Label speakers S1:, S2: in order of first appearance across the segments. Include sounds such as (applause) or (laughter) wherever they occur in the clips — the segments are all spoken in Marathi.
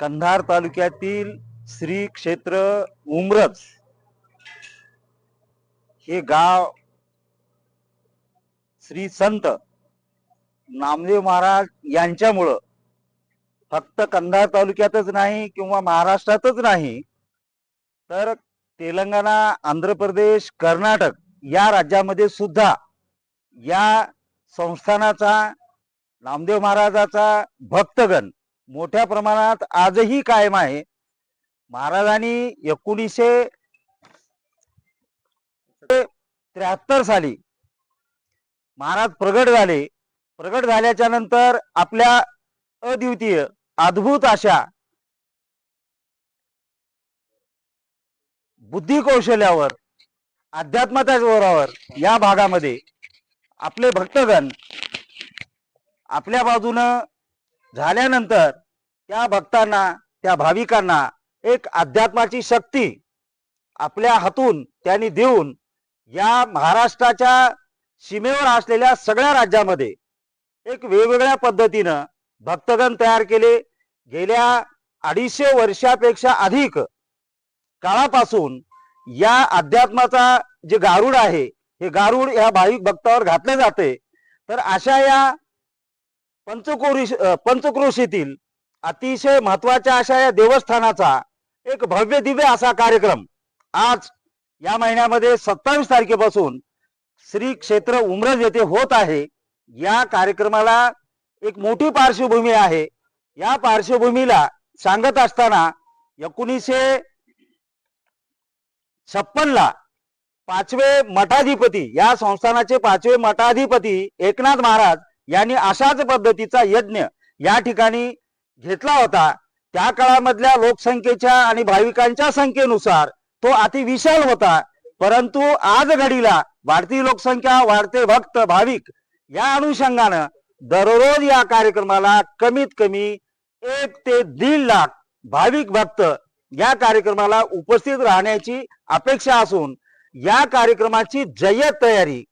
S1: कंधार तालुक्यातील श्री क्षेत्र उमरज हे गाव श्री संत नामदेव महाराज यांच्यामुळं फक्त कंधार तालुक्यातच नाही किंवा महाराष्ट्रातच नाही तर तेलंगणा आंध्र प्रदेश कर्नाटक या राज्यामध्ये सुद्धा या संस्थानाचा नामदेव महाराजाचा भक्तगण मोठ्या प्रमाणात आजही कायम आहे. महाराजांनी एकोणीसशे त्र्याहत्तर साली महाराज प्रगट झाले. प्रगट झाल्याच्यानंतर आपल्या अद्वितीय अद्भुत अशा बुद्धी कौशल्यावर अध्यात्माच्या जोरावर या भागामध्ये आपले भक्तगण आपल्या बाजूनं झाल्यानंतर त्या भक्तांना त्या भाविकांना एक अध्यात्माची शक्ती आपल्या हातून त्यांनी देऊन या महाराष्ट्राच्या सीमेवर असलेल्या सगळ्या राज्यामध्ये एक वेगवेगळ्या पद्धतीनं भक्तगण तयार केले. गेल्या अडीचशे वर्षापेक्षा अधिक काळापासून या अध्यात्माचा जे गारुड आहे हे गारुड या भाविक भक्तावर घातले जाते. तर अशा या पंचकोरी पंचक्रोशीतील अतिशय महत्त्वाच्या अशा या देवस्थानाचा एक भव्य दिव्य असा कार्यक्रम. आज या महिन्यामध्ये सत्तावीस तारखेपासून श्री क्षेत्र उमरज येथे होत आहे. या कार्यक्रमाला एक मोठी पार्श्वभूमी आहे. या पार्श्वभूमीला सांगत असताना एकोणीसशे छप्पनला पाचवे मठाधिपती या संस्थानाचे पाचवे मठाधिपती एकनाथ महाराज यांनी अशाच पद्धतीचा यज्ञ या ठिकाणी घेतला होता. त्या काळामधल्या लोकसंख्येच्या आणि भाविकांच्या संख्येनुसार तो अतिविशाल होता. परंतु आज घडीला वाढती लोकसंख्या वाढते भक्त भाविक या अनुषंगानं दररोज या कार्यक्रमाला कमीत कमी एक ते दीड लाख भाविक भक्त या कार्यक्रमाला उपस्थित राहण्याची अपेक्षा असून या कार्यक्रमाची जय्यत तयारी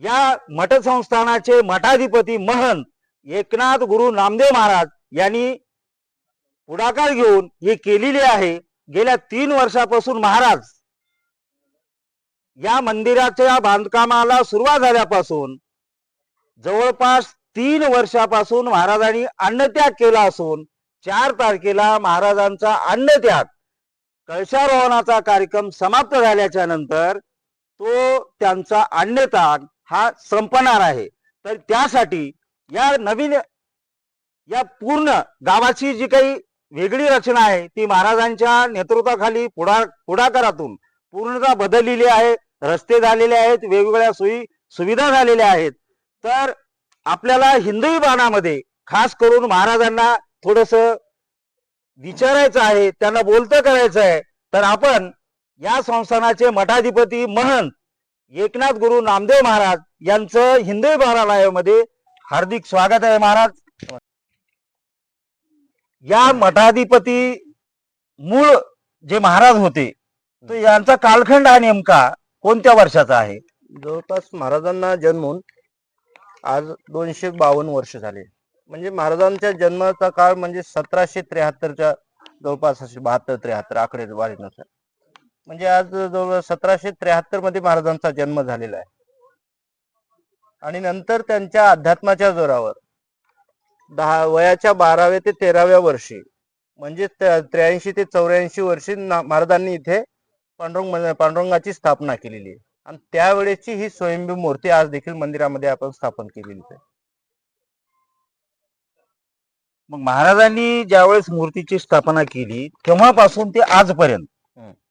S1: या मठ संस्थानाचे मठाधिपती महंत एकनाथ गुरु नामदेव महाराज यांनी पुढाकार घेऊन हे केलेली आहे. गेल्या तीन वर्षापासून महाराज या मंदिराच्या बांधकामाला सुरुवात झाल्यापासून जवळपास तीन वर्षापासून महाराजांनी अन्नत्याग केला असून चार तारखेला महाराजांचा अन्नत्याग कळशारोहणाचा कार्यक्रम समाप्त झाल्याच्यानंतर तो त्यांचा अन्नत्याग हा संपणार आहे. तर त्यासाठी या नवीन या पूर्ण गावाची जी काही वेगळी रचना आहे ती महाराजांच्या नेतृत्वाखाली पुढा पुढाकारातून पूर्णतः बदललेली आहे. रस्ते झालेले आहेत वेगवेगळ्या सोयी सुविधा झालेल्या आहेत. तर आपल्याला हिंदवी बाणामध्ये खास करून महाराजांना थोडस विचारायचं आहे त्यांना बोलतं करायचं आहे तर आपण या संस्थानाचे मठाधिपती महंत एकनाथ गुरु नामदेव महाराज यांचं हिंदवी बाणालयामध्ये हार्दिक स्वागत आहे महाराज. या मठाधिपती मूळ जे महाराज होते तर यांचा कालखंड हा नेमका कोणत्या वर्षाचा आहे?
S2: जवळपास महाराजांना जन्मून आज दोनशे बावन्न वर्ष झाले. म्हणजे महाराजांच्या जन्माचा काळ म्हणजे सतराशे त्र्याहत्तरच्या जवळपास असे बहात्तर त्र्याहत्तर आकडे वारीनुसार म्हणजे आज जवळ सतराशे त्र्याहत्तरमध्ये महाराजांचा जन्म झालेला आहे. आणि नंतर त्यांच्या अध्यात्माच्या जोरावर दहा वयाच्या बाराव्या ते तेराव्या वर्षी म्हणजे त्र्याऐंशी ते चौऱ्याऐंशी वर्षी महाराजांनी इथे पांडुरंग पांडुरंगाची स्थापना केलेली आहे आणि त्यावेळेची ही स्वयंभू मूर्ती आज देखील मंदिरामध्ये आपण स्थापन केलेली आहे
S1: मग महाराजांनी ज्यावेळेस मूर्तीची स्थापना केली तेव्हापासून ते आजपर्यंत.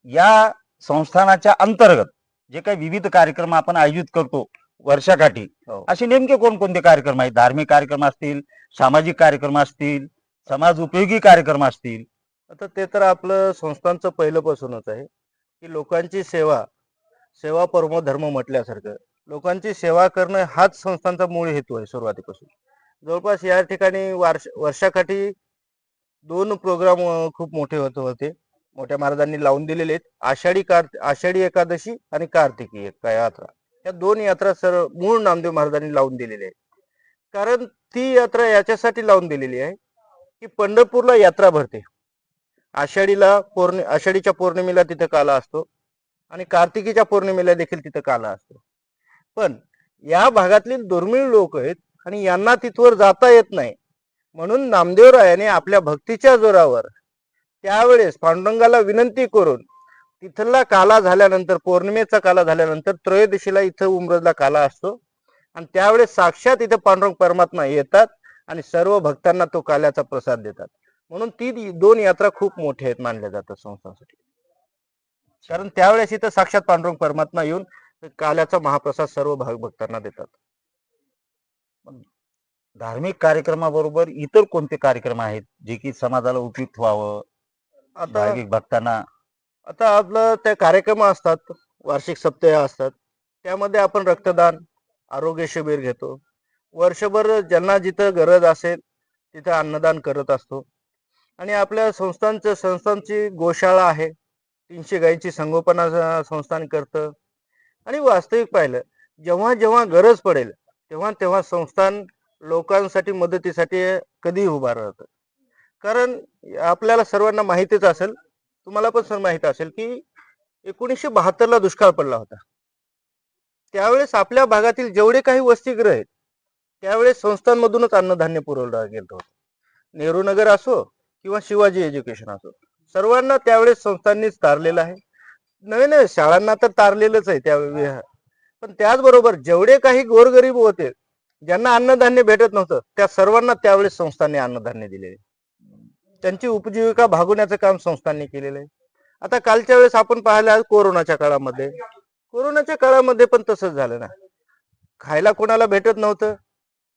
S1: या संस्थानाच्या अंतर्गत जे काही विविध कार्यक्रम आपण आयोजित करतो वर्षाकाठी.
S2: हो.
S1: असे नेमके कोणकोणते कार्यक्रम आहेत? धार्मिक कार्यक्रम असतील सामाजिक कार्यक्रम असतील समाज उपयोगी कार्यक्रम असतील?
S2: आता ते तर आपलं संस्थांचं पहिल्यापासूनच आहे. की लोकांची सेवा सेवा परमो धर्म म्हटल्यासारखं. लोकांची सेवा करणं हाच संस्थांचा मूळ हेतू आहे सुरुवातीपासून. जवळपास या ठिकाणी वर्ष वर्षाकाठी दोन प्रोग्राम खूप मोठे होत होते. मोठ्या महाराजांनी लावून दिलेले आहेत. आषाढी कार्त आषाढी एकादशी आणि कार्तिकी एक यात्रा. या दोन यात्रा सर्व मूळ नामदेव महाराजांनी लावून दिलेले आहेत कारण ती यात्रा याच्यासाठी लावून दिलेली आहे की पंढरपूरला यात्रा भरते. आषाढीला पौर्णि आषाढीच्या पौर्णिमेला तिथं काला असतो आणि कार्तिकीच्या पौर्णिमेला देखील तिथं काला असतो. पण या भागातील दुर्मिळ लोक आहेत आणि यांना तिथवर जाता येत नाही. म्हणून नामदेवरायाने आपल्या भक्तीच्या जोरावर त्यावेळेस पांडुरंगाला विनंती करून तिथला काला झाल्यानंतर पौर्णिमेचा काला झाल्यानंतर त्रयोदशीला इथं उमरजला काला असतो. आणि त्यावेळेस साक्षात इथं पांडुरंग परमात्मा येतात आणि सर्व भक्तांना तो काल्याचा प्रसाद देतात. म्हणून ती दोन यात्रा खूप मोठ्या आहेत मानल्या जातात संस्थांसाठी. कारण त्यावेळेस इथं साक्षात पांडुरंग परमात्मा येऊन काल्याचा महाप्रसाद सर्व भाविक भक्तांना देतात.
S1: धार्मिक कार्यक्रमाबरोबर इतर कोणते कार्यक्रम आहेत जे की समाजाला उपयुक्त व्हावं? भाविक भक्तांना
S2: आता आपलं ते कार्यक्रम असतात वार्षिक सप्ताह असतात त्यामध्ये आपण रक्तदान आरोग्य शिबिर घेतो. वर्षभर ज्यांना जिथं गरज असेल तिथं अन्नदान करत असतो. आणि आपल्या संस्थांचं संस्थांची गोशाळा आहे तीनशे गायींची संगोपना संस्थान करतं. आणि वास्तविक पाहिलं जेव्हा जेव्हा गरज पडेल तेव्हा तेव्हा संस्थान लोकांसाठी मदतीसाठी कधीही उभा राहतं. कारण आपल्याला सर्वांना माहितीच असेल तुम्हाला पण सर माहीत असेल की एकोणीसशे बहात्तरला दुष्काळ पडला होता. त्यावेळेस आपल्या भागातील जेवढे काही वसतिगृह आहेत त्यावेळेस संस्थांमधूनच अन्नधान्य पुरवलं गेलं होतं. नेहरू नगर असो किंवा शिवाजी एज्युकेशन असो सर्वांना त्यावेळेस संस्थांनीच तारलेलं आहे. नवे नव्हे शाळांना तर तारलेलंच आहे त्यावेळी पण त्याचबरोबर जेवढे काही गोरगरीब होते ज्यांना अन्नधान्य भेटत नव्हतं त्या सर्वांना त्यावेळेस संस्थांनी अन्नधान्य दिलेले. त्यांची उपजीविका भागवण्याचं काम संस्थांनी केलेलं आहे. आता कालच्या वेळेस आपण पाहिलं आज कोरोनाच्या काळामध्ये. कोरोनाच्या काळामध्ये पण तसंच झालं ना. खायला कोणाला भेटत नव्हतं.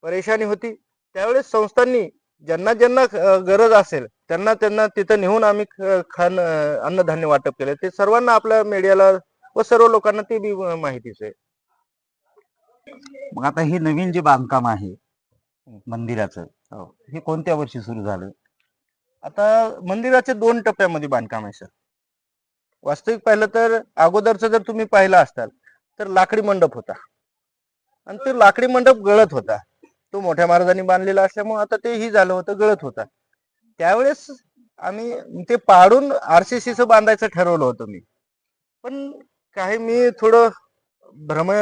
S2: परेशानी होती. त्यावेळेस संस्थांनी ज्यांना ज्यांना गरज असेल त्यांना त्यांना तिथं नेऊन आम्ही ख- खान अं, अन्नधान्य वाटप केलं. ते सर्वांना आपल्या मीडियाला व सर्व लोकांना ते बी माहितीच आहे.
S1: मग आता हे नवीन जे बांधकाम आहे मंदिराचं
S2: हो.
S1: हे कोणत्या वर्षी सुरू झालं?
S2: आता मंदिराचे दोन टप्प्यामध्ये बांधकाम आहे सर. वास्तविक पाहिलं तर अगोदरचं जर तुम्ही पाहिलं असताल तर लाकडी मंडप होता. आणि ते लाकडी मंडप गळत होता. तो मोठ्या महाराजांनी बांधलेला असल्यामुळे आता तेही झालं होतं गळत होता. त्यावेळेस आम्ही ते पाडून आरसीसीचं बांधायचं ठरवलं होतं मी. पण काही मी थोडं भ्रम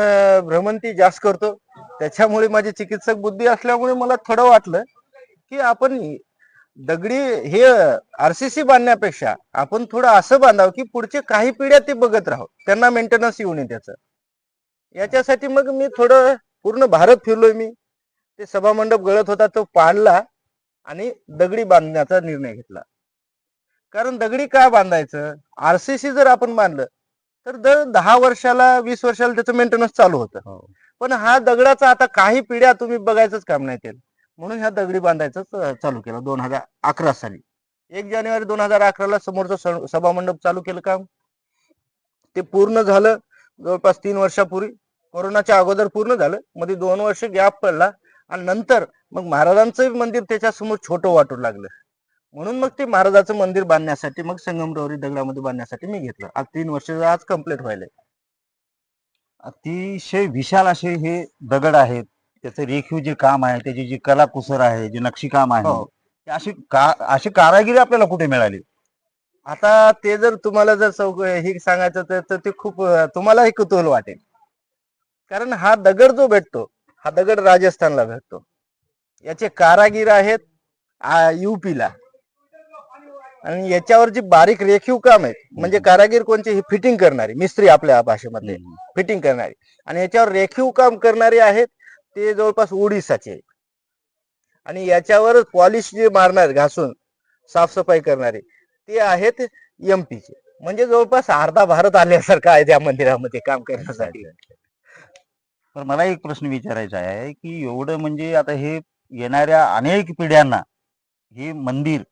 S2: भ्रमंती जास्त करतो. त्याच्यामुळे माझी चिकित्सक बुद्धी असल्यामुळे मला थोडं वाटलं की आपण दगडी हे आरसीसी बांधण्यापेक्षा आपण थोडं असं बांधावं की पुढचे काही पिढ्या ते बघत राहो त्यांना मेंटेनन्स येऊ नये त्याचं. याच्यासाठी मग मी थोडं पूर्ण भारत फिरलोय मी. ते सभामंडप गळत होता तो पाडला आणि दगडी बांधण्याचा निर्णय घेतला. कारण दगडी का बांधायचं? आरसीसी जर आपण बांधलं तर दर दहा वर्षाला वीस वर्षाला त्याचं मेंटेनन्स चालू होतं.
S1: हो.
S2: पण हा दगडाचा आता काही पिढ्या तुम्ही बघायचंच काम नाही केलं म्हणून ह्या दगडी बांधायचं चालू केलं दोन हजार अकरा साली. एक जानेवारी दोन हजार अकराला समोरचं सभामंडप चालू केलं काम. ते पूर्ण झालं जवळपास तीन वर्षापूर्वी. कोरोनाच्या अगोदर पूर्ण झालं. मध्ये दोन वर्ष गॅप पडला. आणि नंतर मग महाराजांचं मंदिर त्याच्यासमोर छोटं वाटू लागलं. म्हणून मग ते महाराजाचं मंदिर बांधण्यासाठी मग संगमरवरी दगडामध्ये बांधण्यासाठी मी घेतलं. आज तीन वर्ष आज कंप्लीट व्हायलंय.
S1: अतिशय विशाल असे हे दगड आहेत. त्याचं रेखीव जे काम आहे त्याची जी कलाकुसर आहे जे नक्षीकाम आहे
S2: हो.
S1: ते अशी का अशी कारागिरी आपल्याला कुठे मिळाली?
S2: आता ते जर तुम्हाला जर चौक हे सांगायचं तर- तर ते खूप अं, तुम्हालाही कुतूहल वाटेल. कारण हा दगड जो भेटतो हा दगड राजस्थानला भेटतो. याचे कारागीर आहेत युपीला आणि याच्यावर जी बारीक रेखीव काम आहेत म्हणजे कारागीर कोणते हे फिटिंग करणारे मिस्त्री आपल्या भाषेमध्ये फिटिंग करणारे. आणि याच्यावर रेखीव काम करणारे आहेत ते जवळपास ओडिसाचे. आणि याच्यावर पॉलिश जे मारणार घासून साफसफाई करणारे ते आहेत एमपीचे म्हणजे जवळपास अर्धा भारत आल्यासारखं आहे त्या मंदिरामध्ये काम करण्यासाठी
S1: तर मला एक प्रश्न विचारायचा आहे की एवढं म्हणजे आता हे येणाऱ्या अनेक पिढ्यांना हे मंदिर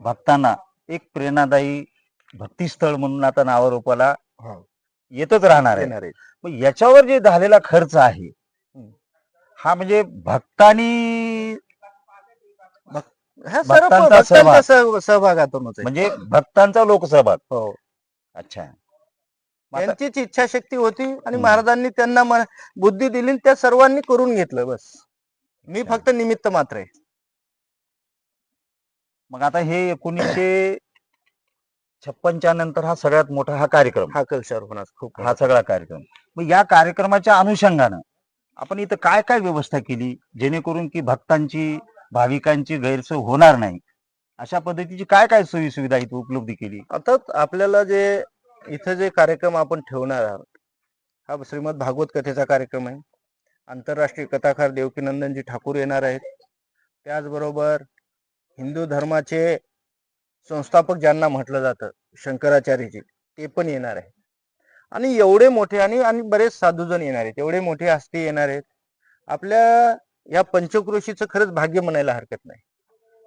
S1: भक्तांना एक प्रेरणादायी भक्तिस्थळ म्हणून आता नावारूपाला
S2: हो.
S1: येतच राहणार आहे याच्यावर जे झालेला खर्च आहे. हा म्हणजे भक्तांनी
S2: हा सर्व
S1: भक्तांचा
S2: भक्तांचा
S1: सहभाग.
S2: सह- सहभागातूनच आहे.
S1: म्हणजे भक्तांचा लोकसहभाग.
S2: हो.
S1: अच्छा. मग आता-
S2: त्यांचीच इच्छाशक्ती होती आणि
S1: हम्म.
S2: महाराजांनी त्यांना बुद्धी दिली आणि त्या सर्वांनी करून घेतलं बस. मी. फक्त निमित्त मात्र आहे.
S1: मग आता हे एकोणीसशे छप्पनच्या नंतर हा सगळ्यात मोठा हा कार्यक्रम.
S2: हा कल्चर होणार. खूप
S1: हा सगळा कार्यक्रम. मग या कार्यक्रमाच्या अनुषंगानं आपण इथं काय काय व्यवस्था केली जेणेकरून की भक्तांची भाविकांची गैरसोय होणार नाही? अशा पद्धतीची काय काय सोयी सुविधा इथं उपलब्ध केली?
S2: अर्थात आपल्याला जे इथं जे कार्यक्रम आपण ठेवणार आहोत हा श्रीमद भागवत कथेचा कार्यक्रम आहे. आंतरराष्ट्रीय कथाकार देवकीनंदनजी ठाकूर येणार आहेत. त्याचबरोबर हिंदू धर्माचे संस्थापक ज्यांना म्हटलं जातं शंकराचार्यजी ते पण येणार आहे आणि एवढे मोठे आणि आणि बरेच साधूजण येणार आहेत. एवढे मोठे हस्ती येणार आहेत. आपल्या या पंचक्रोशीचं खरंच भाग्य म्हणायला हरकत नाही.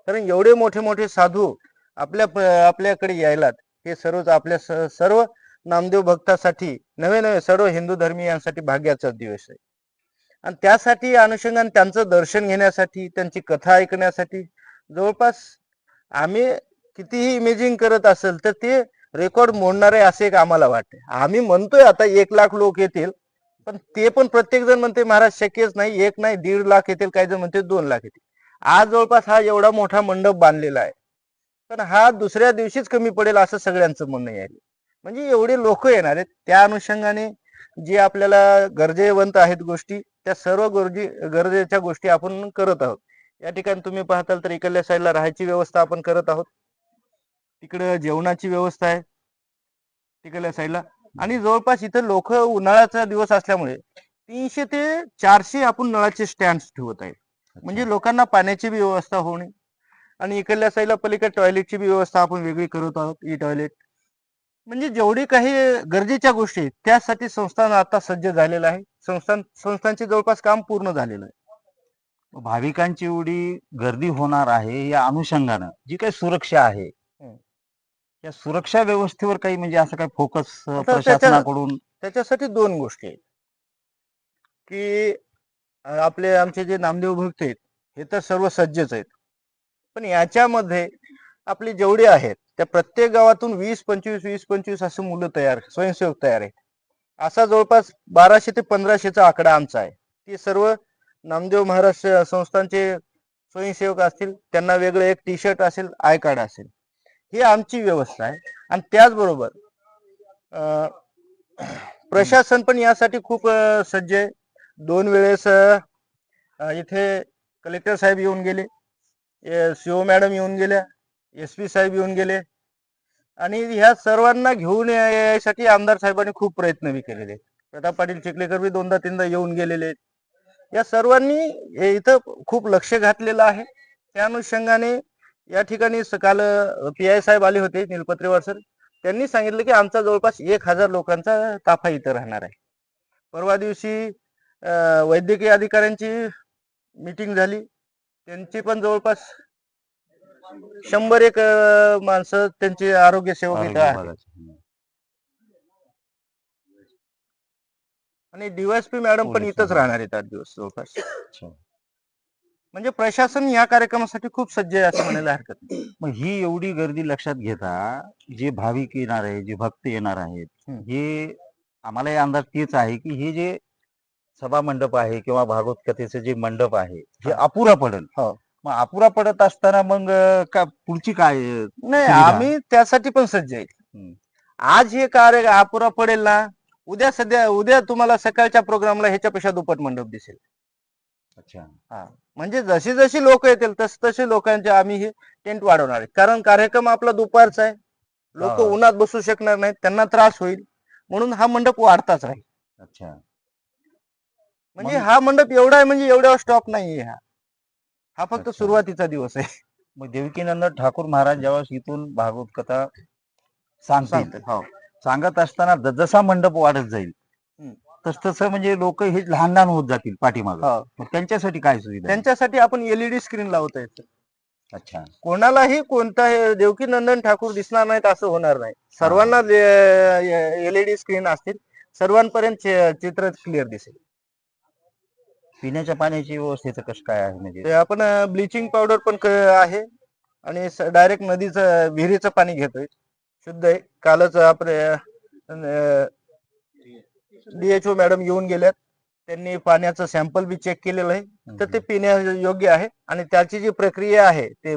S2: कारण एवढे मोठे मोठे साधू आपल्या प- आपल्याकडे यायलात. हे सर्वच आपल्या स- सर्व नामदेव भक्तासाठी नवे नवे सर्व हिंदू धर्मीयांसाठी भाग्याचा दिवस आहे. आणि त्यासाठी अनुषंगाने त्यांचं दर्शन घेण्यासाठी त्यांची कथा ऐकण्यासाठी जवळपास आम्ही कितीही इमेजिंग करत असेल तर ते रेकॉर्ड मोडणार आहे असे एक आम्हाला वाटते. आम्ही म्हणतोय आता एक लाख लोक येतील पण ते पण प्रत्येक जण म्हणते महाराज शक्यच नाही एक नाही दीड लाख येतील. काही जण म्हणते दोन लाख येतील. आज जवळपास हा एवढा मोठा मंडप बांधलेला आहे. पण हा दुसऱ्या दिवशीच कमी पडेल असं सगळ्यांचं म्हणणं आहे. म्हणजे एवढे लोक येणार आहेत त्या अनुषंगाने जे आपल्याला गरजेवंत आहेत गोष्टी त्या सर्व गरजे गरजेच्या गोष्टी आपण करत आहोत. या ठिकाणी तुम्ही पाहताल तर इकडल्या साईडला राहायची व्यवस्था आपण करत आहोत. तिकडे जेवणाची व्यवस्था आहे. तिकडल्या साईडला. आणि जवळपास इथं लोक उन्हाळ्याचा दिवस असल्यामुळे तीनशे ते चारशे आपण नळाचे स्टँड ठेवत आहे म्हणजे लोकांना पाण्याची बी व्यवस्था होणे. आणि इकडल्या साईडला पलीकडे टॉयलेटची बी व्यवस्था आपण वेगळी करत आहोत ई टॉयलेट. म्हणजे जेवढी काही गरजेच्या गोष्टी आहेत, त्यासाठी संस्थान आता सज्ज झालेलं आहे. संस्थान संस्थांचे जवळपास काम पूर्ण झालेलं आहे.
S1: भाविकांची एवढी गर्दी होणार आहे या अनुषंगानं जी काही सुरक्षा आहे. या सुरक्षा व्यवस्थेवर काही म्हणजे असं काही फोकस
S2: त्याच्या-
S1: प्रशासनाकडून?
S2: त्याच्यासाठी दोन गोष्टी आहेत. की अं, आपले आमचे जे नामदेव भक्त आहेत हे तर सर्व सज्जच आहेत. पण याच्यामध्ये आपली जेवढी आहेत त्या प्रत्येक गावातून वीस पंचवीस वीस पंचवीस असे मुलं तयार स्वयंसेवक तयार आहेत. असा जवळपास बाराशे ते पंधराशेचा आकडा आमचा आहे. ते सर्व नामदेव महाराज स- संस्थांचे स्वयंसेवक असतील त्यांना वेगळं एक टी शर्ट असेल आय कार्ड असेल. ही आमची व्यवस्था आहे. आणि त्याचबरोबर प्रशासन पण यासाठी खूप सज्ज आहे. दोन वेळेस इथे कलेक्टर साहेब येऊन गेले. सीओ मॅडम येऊन गेल्या. एस पी साहेब येऊन गेले. आणि ह्या सर्वांना घेऊन यायसाठी आमदार साहेबांनी खूप प्रयत्न बी केलेले. प्रताप पाटील चिखलेकर बी दोनदा तीनदा येऊन गेलेले आहेत. या सर्वांनी हे इथं खूप लक्ष घातलेलं आहे. त्या अनुषंगाने या ठिकाणी काल पी आय साहेब आले होते निलपत्रेवार सर त्यांनी सांगितलं की आमचा जवळपास एक हजार लोकांचा ताफा इथं राहणार आहे परवा दिवशी वैद्यकीय अधिकाऱ्यांची मीटिंग झाली त्यांची पण जवळपास शंभर एक माणसं त्यांचे आरोग्य सेवक इथं
S1: विभागाचे.
S2: आणि डीवायसपी मॅडम पण इथंच. राहणार आहेत आठ दिवस जवळपास. म्हणजे प्रशासन या कार्यक्रमासाठी खूप सज्ज आहे असं म्हणायला हरकत नाही (coughs)
S1: मग ही एवढी गर्दी लक्षात घेता जे भाविक येणार आहे जे भक्त येणार आहेत. हे आम्हालाही अंदाज तेच आहे की हे जे सभा मंडप आहे किंवा भागवत कथेचं जे मंडप आहे हे
S2: हा.
S1: अपुरा पडेल
S2: हो.
S1: मग अपुरा पडत असताना मग का पुढची काय
S2: नाही. आम्ही त्यासाठी पण सज्ज आहे. आज हे कार्य अपुरा पडेल ना उद्या सध्या उद्या तुम्हाला सकाळच्या प्रोग्रामला ह्याच्यापेक्षा दुप्पट मंडप दिसेल
S1: अच्छा
S2: म्हणजे जशी जशी लोक येतील तस तसे लोकांचे आम्ही हे टेंट वाढवणार आहे. कारण कार्यक्रम आपला दुपारचा आहे. लोक. उन्हात बसू शकणार नाहीत त्यांना त्रास होईल. म्हणून हा मंडप वाढताच राहील.
S1: अच्छा.
S2: म्हणजे हा मंडप एवढा आहे म्हणजे एवढ्यावर स्टॉप नाहीये हा. हा फक्त. सुरुवातीचा दिवस आहे.
S1: मग देवकीनंदन ठाकूर महाराज ज्यावेळेस इथून भागवत कथा सांगतील
S2: सांगतो हो.
S1: सांगत असताना जसा मंडप वाढत जाईल. तस तसं म्हणजे लोक हे लहान लहान होत जातील पाठीमाग.
S2: हो.
S1: त्यांच्यासाठी काय सुविधा आहे?
S2: त्यांच्यासाठी आपण एलईडी स्क्रीन लावता येतं.
S1: अच्छा.
S2: कोणालाही कोणता देवकी नंदन ठाकूर दिसणार नाहीत असं होणार नाही. सर्वांना एलईडी स्क्रीन असतील सर्वांपर्यंत चि- चित्र क्लिअर दिसेल.
S1: पिण्याच्या पाण्याची व्यवस्थेचं कसं काय आहे म्हणजे?
S2: ते आपण ब्लिचिंग पावडर पण क- आहे. आणि डायरेक्ट नदीचं विहिरीचं पाणी घेतोय. शुद्ध आहे. कालच आपले डीएचओ मॅडम येऊन गेल्यात. त्यांनी पाण्याचं सॅम्पल बी चेक केलेलं आहे. तर ते पिण्या योग्य आहे आणि त्याची जी प्रक्रिया आहे ते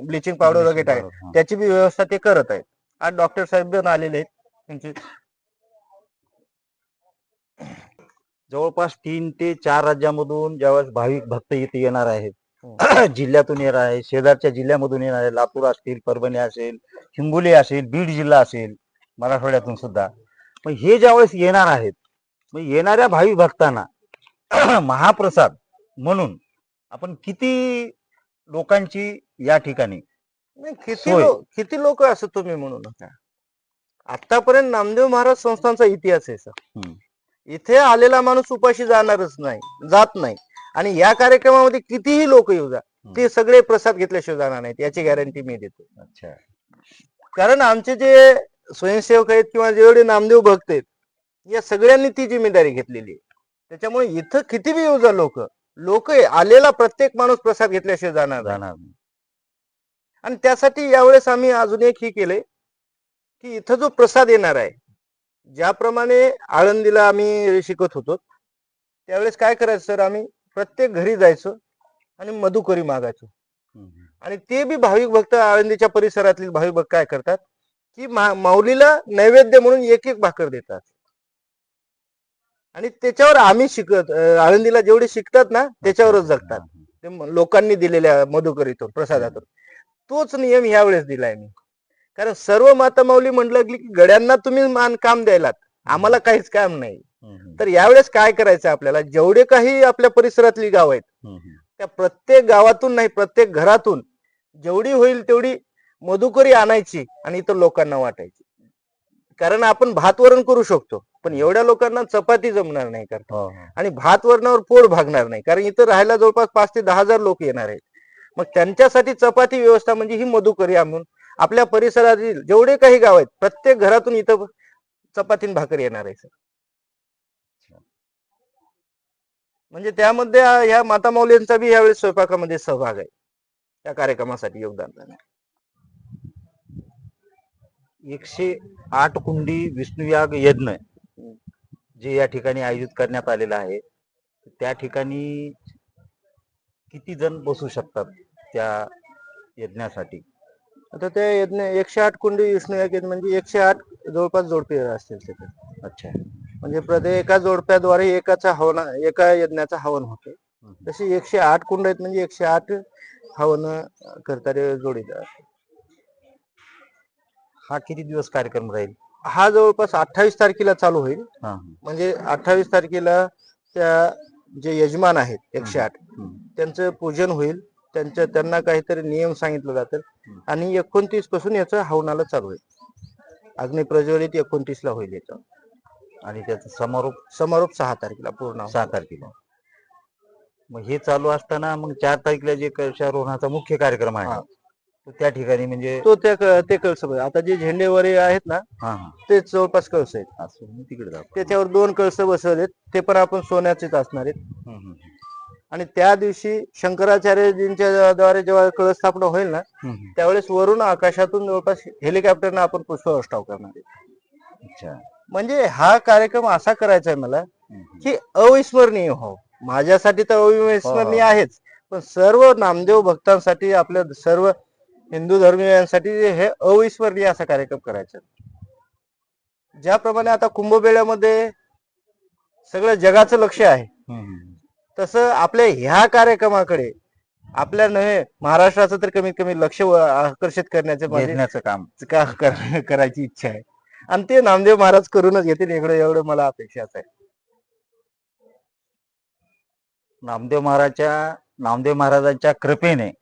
S2: ब्लिचिंग पावडर वगैरे आहे
S1: हा.
S2: त्याची बी व्यवस्था ते करत आहेत. आज डॉक्टर साहेब पण आलेले आहेत. त्यांचे
S1: जवळपास तीन ते चार राज्यामधून ज्यावेळेस भाविक भक्त इथे येणार आहेत (clears throat) जिल्ह्यातून येणार आहे शेजारच्या जिल्ह्यामधून येणार आहे लातूर असतील परभणी असेल हिंगोली असेल बीड जिल्हा असेल मराठवाड्यातून सुद्धा. मग हे ज्यावेळेस येणार आहेत मग येणाऱ्या भाविक भक्तांना (clears throat) महाप्रसाद म्हणून आपण किती लोकांची या ठिकाणी
S2: नाही, किती. लोक किती लोक असं तुम्ही म्हणू नका. आतापर्यंत नामदेव महाराज संस्थांचा इतिहास आहे सर. इथे आलेला माणूस उपाशी जाणारच नाही जात नाही. आणि या कार्यक्रमामध्ये कितीही लोक येऊ जा ते सगळे प्रसाद घेतल्याशिवाय जाणार नाहीत याची गॅरंटी मी देतो.
S1: अच्छा.
S2: कारण आमचे जे स्वयंसेवक आहेत किंवा जेवढे नामदेव भक्त आहेत या सगळ्यांनी ती जिम्मेदारी घेतलेली आहे त्याच्यामुळे इथं किती बी येऊ जा लोक लोक आलेला प्रत्येक माणूस प्रसाद घेतल्याशिवाय जाणार.
S1: जाणार नाही.
S2: आणि त्यासाठी यावेळेस आम्ही अजून एक ही केलंय की इथं जो प्रसाद येणार आहे ज्याप्रमाणे आळंदीला आम्ही शिकत होतो त्यावेळेस काय करायचं सर आम्ही प्रत्येक घरी जायचो आणि मधुकरी मागायचो. आणि ते बी भाविक भक्त आळंदीच्या परिसरातील भाविक भक्त काय करतात की माऊलीला नैवेद्य म्हणून एक एक भाकर देतात आणि त्याच्यावर आम्ही शिकत आळंदीला जेवढे शिकतात ना त्याच्यावरच जगतात. ते लोकांनी दिलेल्या मधुकरीतून प्रसादातून. तोच नियम ह्या वेळेस दिलाय मी. कारण सर्व माता माऊली म्हटलं की गड्यांना तुम्ही मान काम द्यायलात. आम्हाला काहीच काम नाही. तर यावेळेस काय करायचं आपल्याला? जेवढे काही आपल्या परिसरातली गाव आहेत. त्या प्रत्येक गावातून नाही प्रत्येक घरातून जेवढी होईल तेवढी मधुकरी आणायची आणि इतर लोकांना वाटायची. कारण आपण भात वरण करू शकतो. पण एवढ्या लोकांना चपाती जमणार नाही करता.
S1: हो, हो.
S2: आणि भात वरणावर पोट भागणार नाही. कारण इथं राहायला जवळपास पाच ते दहा हजार लोक येणार आहेत. मग त्यांच्यासाठी चपाती व्यवस्था म्हणजे ही मधुकरी आणून आपल्या परिसरातील जेवढे काही गाव आहेत प्रत्येक घरातून इथं चपातीन भाकर येणार आहे सर. म्हणजे त्यामध्ये ह्या माता माऊलींचा बी यावेळेस स्वयंपाकामध्ये सहभाग आहे. त्या कार्यक्रमासाठी योगदान देण्यात.
S1: एकशे आठ कुंडी विष्णुयाग यज्ञ. जे या ठिकाणी आयोजित करण्यात आलेला आहे त्या ठिकाणी किती जण बसू शकतात त्या यज्ञासाठी?
S2: आता त्या यज्ञ एकशे आठ कुंडी विष्णू याग यज्ञ म्हणजे एकशे आठ जवळपास जोडपे असतील तिथे.
S1: अच्छा.
S2: म्हणजे प्रत्येक एका जोडप्याद्वारे एकाचा हवन एका यज्ञाचा हवन होते. तसे एकशे आठ कुंड आहेत म्हणजे एकशे आठ हवन करणारे जोडीदार.
S1: हा किती दिवस कार्यक्रम राहील?
S2: हा जवळपास अठ्ठावीस तारखेला चालू होईल. म्हणजे अठ्ठावीस तारखेला त्या जे यजमान आहेत एकशे आठ. त्यांचं पूजन होईल. त्यांच्या त्यांना काहीतरी नियम सांगितलं जातं
S1: हम्म.
S2: आणि एकोणतीसपासून याचं हवनाला चालू होईल अग्नी प्रज्वलित एकोणतीस ला होईल याचं.
S1: आणि त्याचा समारोप?
S2: समारोप सहा तारखेला पूर्ण.
S1: सहा तारखेला. मग हे चालू असताना मग चार तारखेला जे कळशारोहणाचा मुख्य कार्यक्रम आहे. तो त्या ठिकाणी म्हणजे
S2: तो त्या क- ते कळस आता जे झेंडे वरे आहेत ना
S1: हा हा.
S2: ते जवळपास कळस आहेत
S1: असं मी तिकडे जातो.
S2: त्याच्यावर दोन कळस बसवलेत. ते पण आपण सोन्याचेच असणार आहेत.
S1: हम्म, हम्म,
S2: आणि त्या दिवशी शंकराचार्यजींच्या द्वारे जेव्हा कळस स्थापना होईल ना
S1: हम्म.
S2: त्यावेळेस वरून आकाशातून जवळपास हेलिकॉप्टरनं आपण पुष्पवृष्टाव करणार आहे
S1: अच्छा.
S2: म्हणजे हा कार्यक्रम असा करायचा आहे मला
S1: हम्म.
S2: की अविस्मरणीय हो. माझ्यासाठी तर अविस्मरणीय आहेच. पण सर्व नामदेव भक्तांसाठी आपल्या सर्व हिंदू धर्मियांसाठी हे अविस्मरणीय असा कार्यक्रम करायचा. ज्याप्रमाणे आता कुंभमेळ्यामध्ये सगळं जगाचं लक्ष आहे. तसं आपल्या ह्या कार्यक्रमाकडे आपल्या नव्हे महाराष्ट्राचं तर कमीत कमी लक्ष आकर्षित करण्याचे
S1: वेधण्याचं काम.
S2: का कर- करायची इच्छा आहे. आणि ते नामदेव महाराज करूनच घेतील एवढं एवढं मला अपेक्षाच आहे.
S1: नामदेव महाराजच्या नामदेव महाराजांच्या कृपेने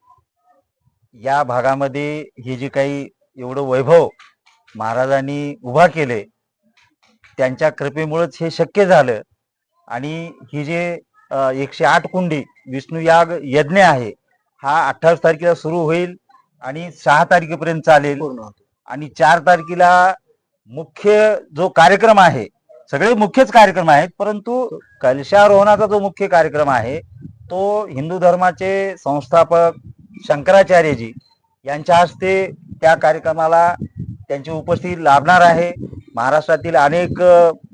S1: या भागामध्ये हे जे काही एवढं वैभव महाराजांनी उभा केले त्यांच्या कृपेमुळेच हे शक्य झालं आणि ही जे एकशे आठ कुंडी विष्णुयाग यज्ञ आहे हा अठ्ठावीस तारखेला सुरू होईल आणि सहा तारखेपर्यंत चालेल. आणि चार तारखेला मुख्य जो कार्यक्रम आहे सगळे मुख्यच कार्यक्रम आहेत परंतु कलशारोहणाचा जो मुख्य कार्यक्रम आहे तो हिंदू धर्माचे संस्थापक शंकराचार्यजी यांच्या हस्ते त्या कार्यक्रमाला त्यांची उपस्थिती लाभणार आहे. महाराष्ट्रातील अनेक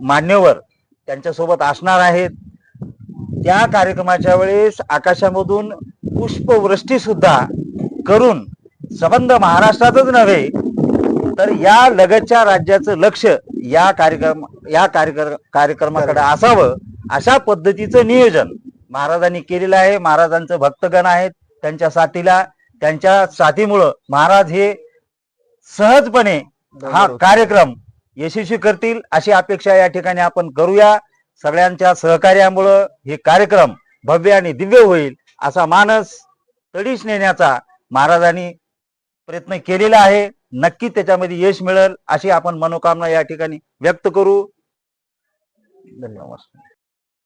S1: मान्यवर त्यांच्यासोबत असणार आहेत. त्या कार्यक्रमाच्या वेळेस आकाशामधून पुष्पवृष्टी सुद्धा करून संबंध महाराष्ट्रातच नव्हे तर या लगतच्या राज्याचं लक्ष या कार्यक्रम या कार्यक्रम कार्यक्रमाकडे असावं अशा पद्धतीचं नियोजन महाराजांनी केलेलं आहे. महाराजांचं भक्तगण आहेत. त्यांच्या साथीला त्यांच्या साथीमुळं महाराज हे सहजपणे हा कार्यक्रम यशस्वी करतील अशी अपेक्षा या ठिकाणी आपण करूया. सगळ्यांच्या सहकार्यामुळं हे कार्यक्रम भव्य आणि दिव्य होईल असा मानस तडीस नेण्याचा महाराजांनी प्रयत्न केलेला आहे. नक्की त्याच्यामध्ये यश मिळेल अशी आपण मनोकामना या ठिकाणी व्यक्त करू.
S2: धन्यवाद.